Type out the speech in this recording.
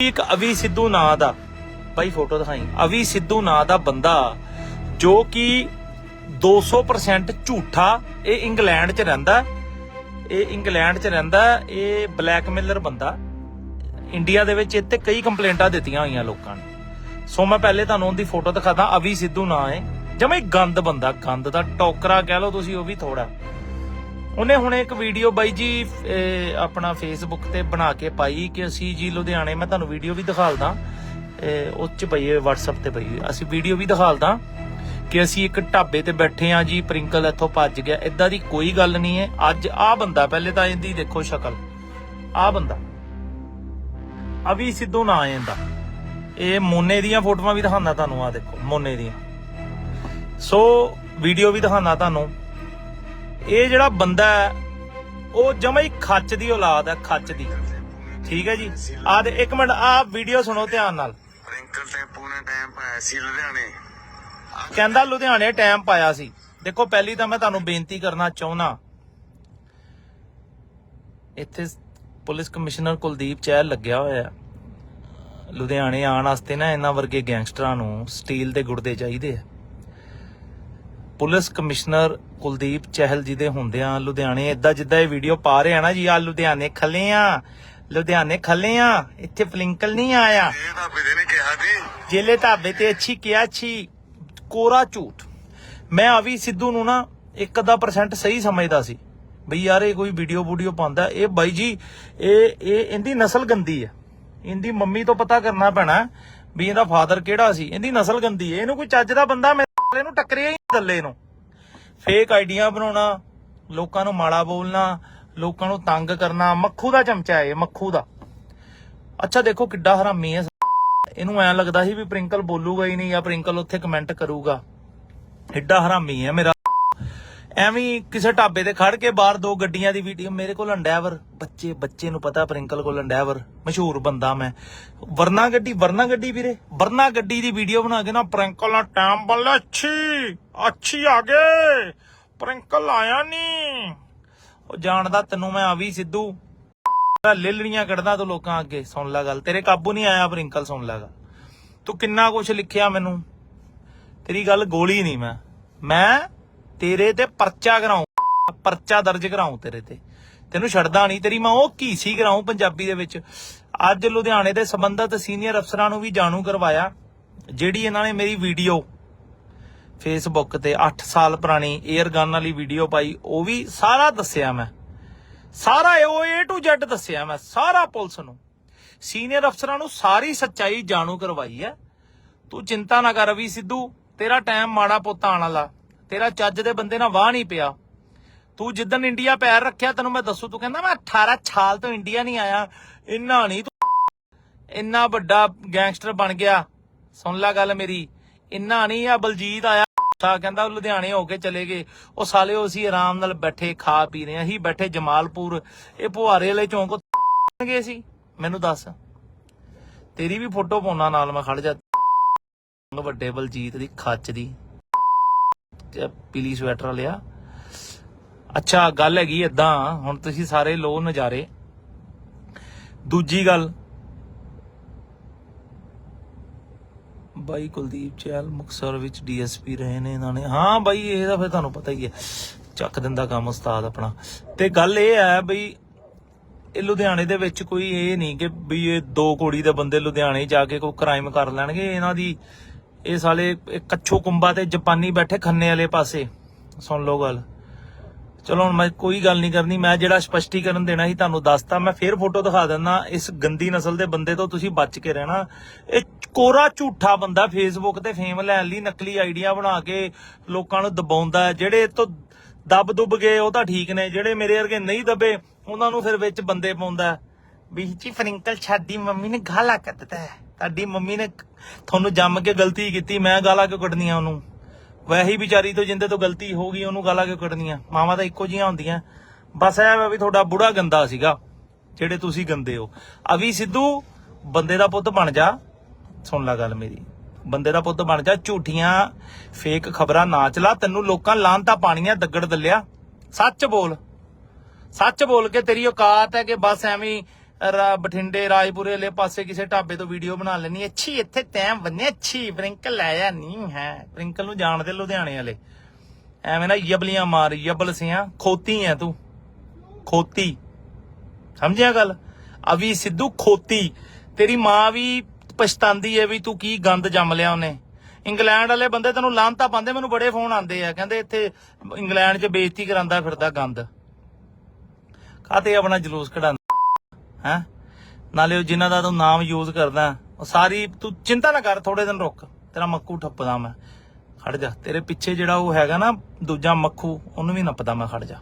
ਇੱਕ ਅਵੀ ਸਿੱਧੂ ਨਾਂ ਦਾ ਭਾਈ ਫੋਟੋ ਦਿਖਾਈ, ਅਵੀ ਸਿੱਧੂ ਨਾਂ ਦਾ ਬੰਦਾ ਜੋ ਕਿ 200% ਝੂਠਾ, ਇਹ ਇੰਗਲੈਂਡ 'ਚ ਰਹਿੰਦਾ, ਇਹ ਇੰਗਲੈਂਡ 'ਚ ਰਹਿੰਦਾ, ਇਹ ਬਲੈਕਮੇਲਰ ਬੰਦਾ, ਇੰਡੀਆ ਦੇ ਵਿੱਚ ਇੱਥੇ ਕਈ ਕੰਪਲੇਂਟਾਂ ਦਿੱਤੀਆਂ ਹੋਈਆਂ ਲੋਕਾਂ ਨੇ। ਸੋ ਮੈਂ ਪਹਿਲੇ ਤੁਹਾਨੂੰ ਉਹਦੀ ਫੋਟੋ ਦਿਖਾਦਾ, ਅਵੀ ਸਿੱਧੂ ਨਾਂ ਹੈ, ਜਮੇ ਗੰਦ ਬੰਦਾ, ਗੰਦ ਦਾ ਟੋਕਰਾ ਕਹਿ ਲਓ ਤੁਸੀਂ, ਉਹ ਵੀ ਥੋੜਾ ਉਹਨੇ ਹੁਣ ਇੱਕ ਵੀਡੀਓ ਬਾਈ ਜੀ ਆਪਣਾ ਫੇਸਬੁੱਕ ਤੇ ਬਣਾ ਕੇ ਪਾਈ ਕਿ ਅਸੀਂ ਜੀ ਲੁਧਿਆਣੇ, ਮੈਂ ਤੁਹਾਨੂੰ ਵੀਡੀਓ ਵੀ ਦਿਖਾਲਦਾ। ਉਹ ਚ ਪਈ ਹੈ, WhatsApp ਤੇ ਪਈ ਅਸੀਂ ਵੀਡੀਓ ਵੀ ਦਿਖਾਲਦਾ ਕਿ ਅਸੀਂ ਇੱਕ ਢਾਬੇ ਤੇ ਬੈਠੇ ਆ ਜੀ ਪ੍ਰਿੰਕਲ ਇੱਥੋਂ ਭੱਜ ਗਿਆ। ਇਦਾਂ ਦੀ ਕੋਈ ਗੱਲ ਨਹੀਂ ਹੈ। ਅੱਜ ਆ ਬੰਦਾ, ਪਹਿਲੇ ਤਾਂ ਇਹਦੀ ਦੇਖੋ ਸ਼ਕਲ। ਆ ਬੰਦਾ। ਅਵੀ ਸਿੱਧੂ ਨਾ ਹੈ ਇਹਦਾ। ਇਹ ਮੋਨੇ ਦੀਆਂ ਫੋਟੋਆਂ ਵੀ ਦਿਖਾਉਂਦਾ ਤੁਹਾਨੂੰ ਆ ਦੇਖੋ, ਮੋਨੇ ਦੀਆਂ। ਸੋ, ਵੀਡੀਓ ਵੀ ਦਿਖਾਉਂਦਾ ਤੁਹਾਨੂੰ। ਇਹ ਜਿਹੜਾ ਬੰਦਾ ਹੈ ਉਹ ਜਮਾ ਹੀ ਖੱਚ ਦੀ ਔਲਾਦ ਹੈ ਖੱਚ ਦੀ। ਠੀਕ ਹੈ ਜੀ? ਆ ਦੇ ਇੱਕ ਮਿੰਟ ਆ ਵੀਡੀਓ ਸੁਣੋ ਧਿਆਨ ਨਾਲ। ਪ੍ਰਿੰਕਲ ਟੈਂਪੂ ਨੇ ਟਾਈਮ ਪਾਇਆ ਸੀ ਲੁਧਿਆਣੇ। ਕਹਿੰਦਾ ਲੁਧਿਆਣੇ ਟਾਈਮ ਪਾਇਆ ਸੀ। ਦੇਖੋ ਪਹਿਲੀ ਤਾਂ ਮੈਂ ਤੁਹਾਨੂੰ ਬੇਨਤੀ ਕਰਨਾ ਚਾਹੁੰਦਾ ਇੱਥੇ ਪੁਲਿਸ ਕਮਿਸ਼ਨਰ ਕੁਲਦੀਪ ਚਹਿਲ ਲੱਗਿਆ ਹੋਇਆ ਹੈ। ਲੁਧਿਆਣੇ ਆਉਣ ਵਾਸਤੇ ਨਾ ਇਹਨਾਂ ਵਰਗੇ ਗੈਂਗਸਟਰਾਂ ਨੂੰ ਸਟੀਲ ਦੇ ਗੁਰਦੇ ਚਾਹੀਦੇ ਆ। ਪੁਲਿਸ ਕਮਿਸ਼ਨਰ ਕੁਲਦੀਪ ਚਹਿਲ ਜੀ ਦੇ ਹੁੰਦਿਆਂ ਲੁਧਿਆਣੇ ਇਦਾਂ ਜਿੱਦਾਂ ਇਹ ਵੀਡੀਓ ਪਾ ਰਹੇ ਆ ਨਾ ਜੀ ਆ ਲੁਧਿਆਣੇ ਖੱਲੇ ਆ ਲੁਧਿਆਣੇ ਖੱਲੇ ਆ ਇੱਥੇ ਫਲਿੰਕਲ ਨਹੀਂ ਆਇਆ। ਜੇਲੇ ਢਾਬੇ ਤੇ ਅੱਛੀ ਕਿਹਾ ਅੱਛੀ ਕੋਰਾ ਝੂਠ। ਮੈਂ ਅਵੀ ਸਿੱਧੂ ਨੂੰ ਨਾ 1% ਸਹੀ ਸਮਝਦਾ ਸੀ ਬਈ ਯਾਰ ਇਹ ਕੋਈ ਵੀਡੀਓ ਵੀਡੀਓ ਪਾਉਂਦਾ ਇਹ ਬਾਈ ਜੀ ਇਹ ਇਹ ਇਹਦੀ ਨਸਲ ਗੰਦੀ ਹੈ ਇਹਦੀ ਮੰਮੀ ਤੋਂ ਪਤਾ ਕਰਨਾ ਪੈਣਾ ਵੀ ਇਹਦਾ ਫਾਦਰ ਕਿਹੜਾ ਸੀ ਇਹਦੀ ਨਸਲ ਗੰਦੀ ਹੈ ਇਹਨੂੰ ਕੋਈ ਚੱਜ ਦਾ ਬੰਦਾ ਮੇਰੇ ਨੂੰ ਟੱਕਰਿਆ ਥੱਲੇ ਨੂੰ। ਫੇਕ ਆਈਡੀਆਂ ਬਣਾਉਣਾ, ਲੋਕਾਂ ਨੂੰ ਮਾੜਾ ਬੋਲਣਾ, ਲੋਕਾਂ ਨੂੰ ਤੰਗ ਕਰਨਾ, ਮੱਖੂ ਦਾ ਚਮਚਾ ਹੈ ਮੱਖੂ ਦਾ। ਅੱਛਾ, ਦੇਖੋ ਕਿੱਡਾ ਹਰਾਮੀ ਹੈ। ਇਹਨੂੰ ਐਂ ਲੱਗਦਾ ਸੀ ਵੀ ਪ੍ਰਿੰਕਲ ਬੋਲੂਗਾ ਹੀ ਨਹੀਂ ਜਾਂ ਪ੍ਰਿੰਕਲ ਉੱਥੇ ਕਮੈਂਟ ਕਰੂਗਾ। ਐਡਾ ਹਰਾਮੀ ਹੈ ਮੇਰਾ। ਐਵੇਂ ਕਿਸੇ ਢਾਬੇ ਤੇ ਖੜ ਕੇ ਬਾਹਰ ਦੋ ਗੱਡੀਆਂ ਦੀ ਵੀਡੀਓ ਮੇਰੇ ਕੋਲ ਅੰਡੈਵਰ ਬੱਚੇ ਬੱਚੇ ਨੂੰ ਪਤਾ ਪ੍ਰਿੰਕਲ ਕੋਲ ਅੰਡੈਵਰ ਮਸ਼ਹੂਰ ਬੰਦਾ ਮੈਂ। ਵਰਨਾ ਗੱਡੀ ਵਰਨਾ ਗੱਡੀ ਵੀਰੇ। ਵਰਨਾ ਗੱਡੀ ਦੀ ਵੀਡੀਓ ਬਣਾ ਕੇ ਨਾ ਪ੍ਰਿੰਕਲ ਨਾਲ ਟਾਈਮ ਬੱਲੇ ਅੱਛੀ ਅੱਛੀ ਆ ਗਏ। ਪ੍ਰਿੰਕਲ ਆਇਆ ਨਹੀਂ। ਉਹ ਜਾਣਦਾ ਤੈਨੂੰ ਮੈਂ ਆਵੀ ਸਿੱਧੂ। ਤੇਰਾ ਕੱਢਦਾ ਤੂੰ ਲੋਕਾਂ ਅੱਗੇ। ਸੁਣ ਲੈ ਗੱਲ। ਤੇਰੇ ਕਾਬੂ ਨਹੀਂ ਆਇਆ ਪ੍ਰਿੰਕਲ, ਸੁਣ ਲੈ ਗੱਲ। ਤੂੰ ਕਿੰਨਾ ਕੁਛ ਲਿਖਿਆ ਮੈਨੂੰ। ਤੇਰੀ ਗੱਲ ਗੋਲੀ ਨਹੀਂ ਮੈਂ। ਮੈਂ ਤੇਰੇ ਤੇ ਪਰਚਾ ਕਰਾਉ, ਪਰਚਾ ਦਰਜ ਕਰਾਉ ਤੇਰੇ ਤੇ। ਤੈਨੂੰ ਛੱਡਦਾ ਨਹੀਂ, ਤੇਰੀ ਮਾਂ ਉਹ ਕੀਸੀ ਕਰਾਉ ਪੰਜਾਬੀ ਦੇ ਵਿੱਚ। ਅੱਜ ਲੁਧਿਆਣੇ ਦੇ ਸੰਬੰਧਤ ਸੀਨੀਅਰ ਅਫਸਰਾਂ ਨੂੰ ਵੀ ਜਾਣੂ ਕਰਵਾਇਆ, ਜਿਹੜੀ ਇਹਨਾਂ ਨੇ ਮੇਰੀ ਵੀਡੀਓ ਫੇਸਬੁੱਕ ਤੇ 8 ਸਾਲ ਪੁਰਾਣੀ 에ਅਰ ਗਨ ਵਾਲੀ ਵੀਡੀਓ ਪਾਈ, ਉਹ ਵੀ ਸਾਰਾ ਦੱਸਿਆ ਮੈਂ। ਸਾਰਾ ਉਹ A to Z ਦੱਸਿਆ ਮੈਂ, ਸਾਰਾ ਪੁਲਿਸ ਨੂੰ। ਸੀਨੀਅਰ ਅਫਸਰਾਂ ਨੂੰ ਸਾਰੀ ਸੱਚਾਈ ਜਾਣੂ ਕਰਵਾਈ ਹੈ। ਤੂੰ ਚਿੰਤਾ ਨਾ ਕਰ ਵੀ ਸਿੱਧੂ, ਤੇਰਾ ਟਾਈਮ ਮਾੜਾ ਪੁੱਤ ਆਉਣ ਵਾਲਾ। ਤੇਰਾ ਚੱਜ ਦੇ ਬੰਦੇ ਨਾਲ ਵਾਹ ਨਹੀਂ ਪਿਆ। ਤੂੰ ਜਿੱਦਨ ਇੰਡੀਆ ਪੈਰ ਰੱਖਿਆ, ਤੈਨੂੰ ਮੈਂ ਦੱਸੂ, ਤੂੰ ਕਹਿੰਦਾ, ਮੈਂ 18 ਸਾਲ ਤੋਂ ਇੰਡੀਆ ਨਹੀਂ ਆਇਆ, ਇੰਨਾ ਨਹੀਂ ਤੂੰ ਇੰਨਾ ਵੱਡਾ ਗੈਂਗਸਟਰ ਬਣ ਗਿਆ। ਸੁਣ ਲੈ ਗੱਲ ਮੇਰੀ, ਇੰਨਾ ਨਹੀਂ ਆ ਬਲਜੀਤ ਆਇਆ, ਤਾਂ ਕਹਿੰਦਾ ਲੁਧਿਆਣੇ ਹੋ ਕੇ ਚਲੇ ਗਏ। ਉਹ ਸਾਲੇ ਅਸੀਂ ਆਰਾਮ ਨਾਲ ਬੈਠੇ, ਖਾ ਪੀ ਰਹੇ ਅਸੀਂ ਬੈਠੇ ਜਮਾਲਪੁਰ, ਇਹ ਪੁਹਾਰੇ ਵਾਲੇ ਚੌਂਕ ਗਏ ਸੀ। ਮੈਨੂੰ ਦੱਸ, ਤੇਰੀ ਵੀ ਫੋਟੋ ਪਾਉਣਾ ਨਾਲ ਮੈਂ ਖੜ ਜਾ। ਵੱਡੇ ਬਲਜੀਤ ਦੀ ਖੱਚ ਦੀ। ਪੀਲੀ ਸਵੈਟਰ ਲਿਆ। ਅੱਛਾ, ਗੱਲ ਹੈਗੀ ਏਦਾਂ, ਹੁਣ ਤੁਸੀਂ ਸਾਰੇ ਲੋ ਨਜ਼ਾਰੇ। ਦੂਜੀ ਗੱਲ। ਬਾਈ ਕੁਲਦੀਪ ਚਹਿਲ ਮੁਕਸਰ ਵਿੱਚ ਡੀਐਸਪੀ ਰਹੇ ਨੇ ਇਹਨਾਂ ਨੇ। ਹਾਂ ਬਾਈ, ਇਹ ਤਾਂ ਫਿਰ ਤੁਹਾਨੂੰ ਪਤਾ ਹੀ ਹੈ। ਚੱਕ ਦਿੰਦਾ ਕੰਮ ਉਸਤਾਦ ਆਪਣਾ। ਤੇ ਗੱਲ ਇਹ ਹੈ ਬਈ, ਇਹ ਲੁਧਿਆਣੇ ਦੇ ਵਿੱਚ ਕੋਈ ਇਹ ਨਹੀਂ ਕਿ ਵੀ ਇਹ ਦੋ ਕੋੜੀ ਦੇ ਬੰਦੇ ਲੁਧਿਆਣੇ ਜਾ ਕੇ ਕੋਈ ਕ੍ਰਾਈਮ ਕਰ ਲੈਣਗੇ, ਇਹਨਾਂ ਦੀ ਇਹ ਸਾਲੇ ਕੱਛੋ ਕੁੰਬਾ ਤੇ ਜਾਪਾਨੀ ਬੈਠੇ ਖੰਨੇ ਵਾਲੇ ਪਾਸੇ। ਸੁਣ ਲਓ ਗੱਲ। ਚਲੋ ਹੁਣ ਮੈਂ ਕੋਈ ਗੱਲ ਨਹੀਂ ਕਰਨੀ, ਮੈਂ ਜਿਹੜਾ ਸਪਸ਼ਟੀਕਰਨ ਦੇਣਾ ਸੀ ਤੁਹਾਨੂੰ ਦੱਸਤਾ, ਮੈਂ ਫੇਰ ਫੋਟੋ ਦਿਖਾ ਦਿੰਦਾ ਇਸ ਗੰਦੀ ਨਸਲ ਦੇ ਬੰਦੇ ਤੋਂ, ਤੁਸੀਂ ਬਚ ਕੇ ਰਹਿਣਾ। ਇਹ ਕੋਰਾ ਝੂਠਾ ਬੰਦਾ ਫੇਸਬੁੱਕ ਤੇ ਫੇਮ ਲੈਣ ਲਈ ਨਕਲੀ ਆਈਡੀਆ ਬਣਾ ਕੇ ਲੋਕਾਂ ਨੂੰ ਦਬਾਉਂਦਾ ਜਿਹੜੇ ਇਹ ਤੋਂ ਦਬ ਦੁੱਬ ਗਏ, ਉਹ ਤਾਂ ਠੀਕ ਨੇ, ਜਿਹੜੇ ਮੇਰੇ ਵਰਗੇ ਨਹੀਂ ਦਬੇ, ਉਹਨਾਂ ਨੂੰ ਫਿਰ ਵਿੱਚ ਬੰਦੇ ਪਾਉਂਦਾ ਵੀ ਜੀ ਫਰਿੰਕਲ ਛਾਦੀ ਮੰਮੀ ਨੇ ਗਾਲਾਂ ਕੱਢਦਾ ਹੈ। ਤੁਹਾਡੀ ਮੰਮੀ ਨੇ ਤੁਹਾਨੂੰ ਜੰਮ ਕੇ ਗਲਤੀ ਕੀਤੀ, ਮੈਂ ਗਾਲਾਂ ਕਿਉਂ ਕੱਢਣੀਆਂ ਉਹਨੂੰ? ਵੈਹੀ ਵਿਚਾਰੀ ਤੋਂ ਜਿੰਦੇ ਤੋਂ ਗਲਤੀ ਹੋ ਗਈ, ਉਹਨੂੰ ਗਾਲਾਂ ਕਿਉਂ ਕੱਢਣੀਆਂ? ਮਾਵਾਂ ਤਾਂ ਇੱਕੋ ਜੀਆਂ ਹੁੰਦੀਆਂ। ਬਸ ਇਹ ਵੀ ਤੁਹਾਡਾ ਬੁੜਾ ਗੰਦਾ ਸੀਗਾ, ਜਿਹੜੇ ਤੁਸੀਂ ਗੰਦੇ ਹੋ। ਅਵੀ ਸਿੱਧੂ, ਬੰਦੇ ਦਾ ਪੁੱਤ ਬਣ ਜਾ। ਸੁਣ ਲੈ ਗੱਲ ਮੇਰੀ। ਬੰਦੇ ਦਾ ਪੁੱਤ ਬਣ ਜਾ, ਝੂਠੀਆਂ ਫੇਕ ਖਬਰਾਂ ਨਾ ਚਲਾ। ਤੈਨੂੰ ਲੋਕਾਂ ਲਾਂਤਾ ਪਾਣੀਆਂ, ਦੱਗੜ ਦੱਲਿਆ। ਸੱਚ ਬੋਲ। ਸੱਚ ਬੋਲ ਕੇ ਤੇਰੀ ਔਕਾਤ ਹੈ ਕਿ ਬਸ ਐਵੇਂ ਬਠਿੰਡੇ ਰਾਜਪੁਰੇ ਵਾਲੇ ਪਾਸੇ ਕਿਸੇ ਢਾਬੇ ਤੋਂ ਵੀਡੀਓ ਬਣਾ ਲੈਣੀ ਅੱਛੀ, ਇੱਥੇ ਤੈਂ ਬੰਨੇ, ਅੱਛੀ ਪ੍ਰਿੰਕਲ ਲਾਇਆ ਨਹੀਂ ਹੈ। ਪ੍ਰਿੰਕਲ ਨੂੰ ਜਾਣਦੇ ਲੁਧਿਆਣੇ ਵਾਲੇ। ਐਵੇਂ ਨਾ ਯਬਲੀਆਂ ਮਾਰ, ਯਬਲ ਸਿਆਂ, ਖੋਤੀ ਐ ਤੂੰ। ਖੋਤੀ। ਸਮਝਿਆ ਗੱਲ? ਅਵੀ ਸਿੱਧੂ ਖੋਤੀ। ਤੇਰੀ ਮਾਂ ਵੀ ਪਛਤਾਉਂਦੀ ਐ ਵੀ ਤੂੰ ਕੀ ਗੰਦ ਜੰਮ ਲਿਆ ਉਹਨੇ। ਇੰਗਲੈਂਡ ਵਾਲੇ ਬੰਦੇ ਤੈਨੂੰ ਲਾਂਤਾ ਪਾਉਂਦੇ, ਮੈਨੂੰ ਬੜੇ ਫੋਨ ਆਉਂਦੇ ਆ। ਕਹਿੰਦੇ ਇੱਥੇ ਇੰਗਲੈਂਡ 'ਚ ਬੇਇੱਜ਼ਤੀ ਕਰਾਂਦਾ ਫਿਰਦਾ ਗੰਦ। ਕਾਤੇ ਆਪਣਾ ਜਲੂਸ ਕਢਾਉਂਦਾ? ਹੈ? ਨਾਲੇ ਉਹ ਜਿਨ੍ਹਾਂ ਦਾ ਤੂੰ ਨਾਮ ਯੂਜ਼ ਕਰਦਾ, ਉਹ ਸਾਰੀ ਤੂੰ ਚਿੰਤਾ ਨਾ ਕਰ ਥੋੜੇ ਦਿਨ ਰੁਕ। ਤੇਰਾ ਮੱਖੂ ਠੱਪਦਾ ਮੈਂ। ਖੜ ਜਾ। ਤੇਰੇ ਪਿੱਛੇ ਜਿਹੜਾ ਉਹ ਹੈਗਾ ਨਾ, ਦੂਜਾ ਮੱਖੂ ਉਹਨੂੰ ਵੀ ਨੱਪਦਾ ਮੈਂ, ਖੜ ਜਾ।